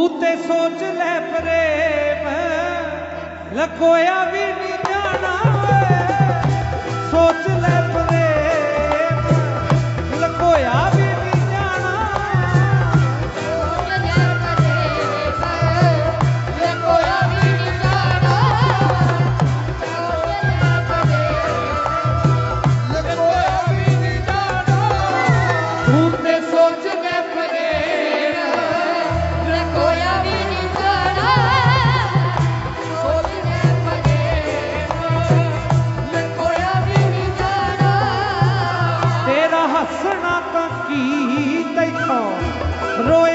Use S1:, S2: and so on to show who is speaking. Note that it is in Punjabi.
S1: ਤੂੰ ਤੇ ਸੋਚ ਲੈ ਪ੍ਰੇਮ ਲਕੋਇਆ ਵੀ ਨਹੀਂ ਜਾਣਾ। ਹੱਸਣਾ ਤਾਂ ਕੀ ਤੈਥੋਂ ਰੋਏ